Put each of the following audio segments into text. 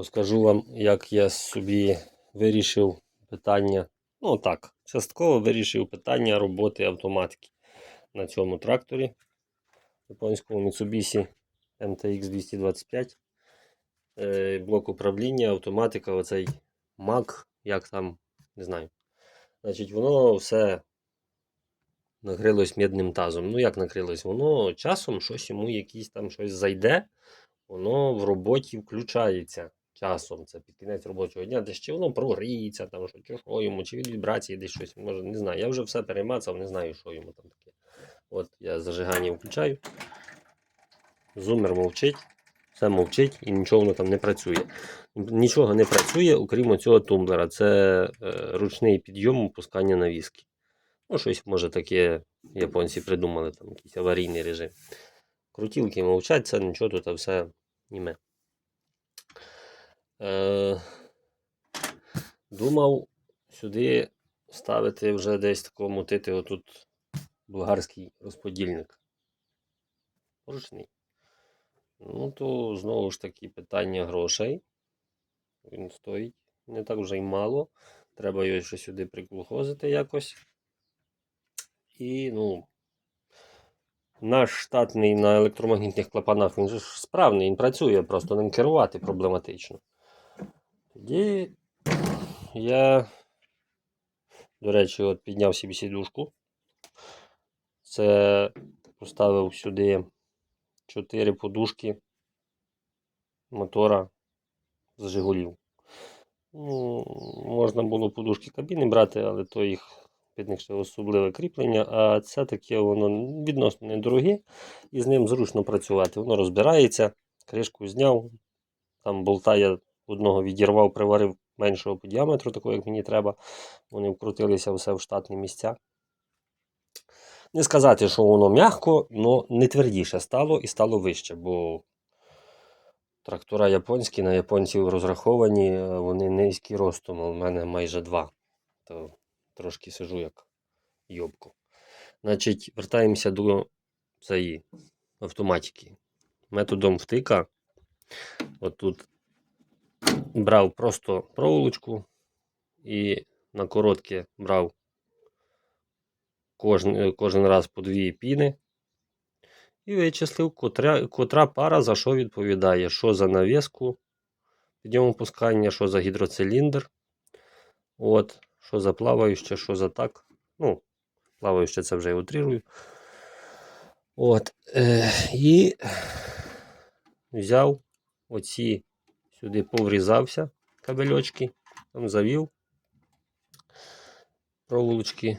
Розкажу вам, як я собі вирішив питання. Ну так, частково вирішив питання роботи автоматики на цьому тракторі японському Mitsubishi MTX 225. Е, Блок управління, автоматика, оцей Mac, як там, не знаю. Значить, воно все накрилось мідним тазом. Ну, як накрилось? Воно часом щось йому якийсь там щось зайде, воно в роботі включається часом. Це під кінець робочого дня, де ще воно прогріється, там що, чи що йому, чи від вібрації десь щось. Може, не знаю. Я вже все перемацав, не знаю, що йому там таке. От я зажигання включаю. Зумер мовчить, все мовчить і нічого воно там не працює. Нічого не працює, окрім цього тумблера. Це е, ручний підйом опускання навіски. Ну, щось може таке японці придумали, там якийсь аварійний режим. Крутілки мовчать, це нічого тут а все німе. Е, думав сюди ставити вже десь тако мутити отут болгарський розподільник. Ручний. Ну, то знову ж таки питання грошей. Він стоїть не так вже й мало. Треба його ще сюди приклухозити якось. І, ну, наш штатний на електромагнітних клапанах, він же ж справний, він працює, просто ним керувати проблематично. Тоді я, до речі, от підняв собі сідушку. Це поставив сюди 4 подушки мотора з Жигулів. Ну, можна було подушки кабіни брати, але то їх під них ще особливе кріплення, а це таке воно відносно недороге і з ним зручно працювати. Воно розбирається, кришку зняв, там болта я одного відірвав, приварив меншого по діаметру, такого як мені треба. Вони вкрутилися все в штатні місця. Не сказати, що воно м'яко, але не твердіше стало і стало вище, бо трактора японські на японців розраховані, е, вони низькі ростом, а в мене майже два. То трошки сижу як йобко. Значить, вертаємося до цієї автоматики. Методом втика. Отут брав просто проволочку і на коротке брав кожен, кожен раз по дві піни. І вичислив, котра, котра пара за що відповідає, що за навіску підйом опускання, що за гідроциліндр. От, що за плаваюче, що за так. Ну, плаваюче це вже я утрирую. От, е, І взяв оці сюди поврізався кабельочки, там завів проволочки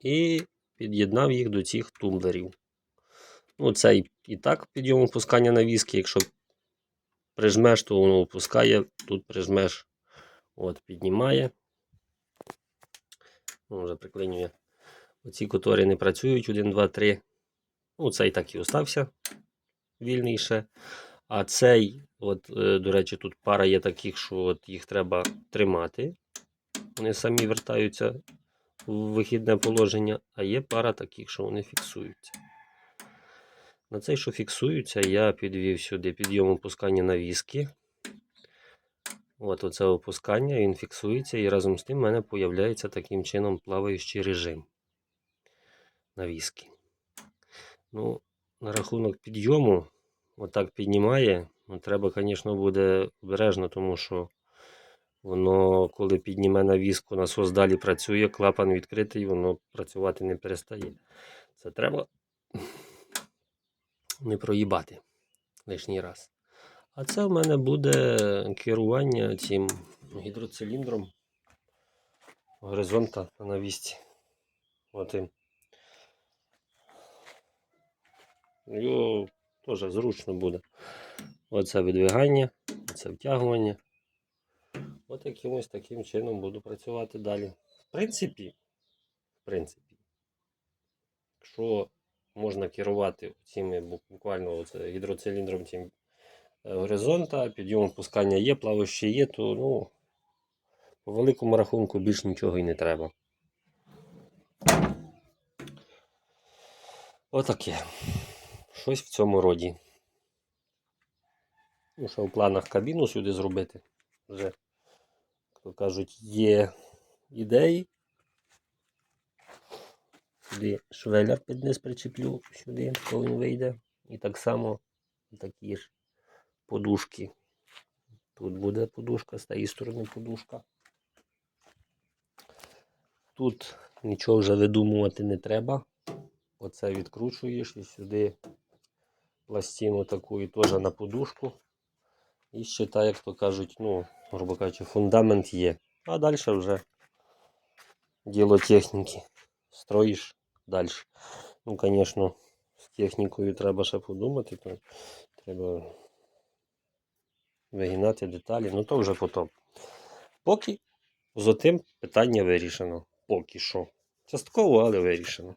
і під'єднав їх до цих тумблерів. Ну, це і, і так підйом опускання на віски. Якщо прижмеш, то воно опускає, тут прижмеш, от, піднімає. Ну, вже приклинює. Оці которі не працюють 1, 2, 3. Ну, цей так і остався вільний ще. А цей, от, е, до речі, тут пара є таких, що от їх треба тримати. Вони самі вертаються в вихідне положення, а є пара таких, що вони фіксуються. На цей, що фіксуються, я підвів сюди підйом опускання на віски. От оце опускання, він фіксується, і разом з тим в мене з'являється таким чином плаваючий режим на віскі. Ну, на рахунок підйому, отак піднімає. Ну, треба, звісно, буде обережно, тому що воно, коли підніме на віску, насос далі працює, клапан відкритий, воно працювати не перестає. Це треба не проїбати лишній раз. А це в мене буде керування цим гідроциліндром горизонта на навісті. Отим. Його теж зручно буде. Оце видвигання, це втягування. От якимось таким чином буду працювати далі. В принципі, в принципі, якщо можна керувати цими буквально оце, гідроциліндром цим е, горизонта, підйом опускання є, плаваючі є, то ну, по великому рахунку більш нічого і не треба. Отаке. Щось в цьому роді. Ну, ще в планах кабіну сюди зробити. Вже, як кажуть, є ідеї. Сюди швеляр під низ причеплю, сюди, коли він вийде. І так само такі ж подушки. Тут буде подушка, з тієї сторони подушка. Тут нічого вже видумувати не треба. Оце відкручуєш і сюди пластину таку і теж на подушку. І ще так, як то кажуть, ну, грубо кажучи, фундамент є. А далі вже діло техніки. Строїш далі. Ну, звісно, з технікою треба ще подумати, то треба вигинати деталі, ну то вже потім. Поки з отим питання вирішено. Поки що. Частково, але вирішено.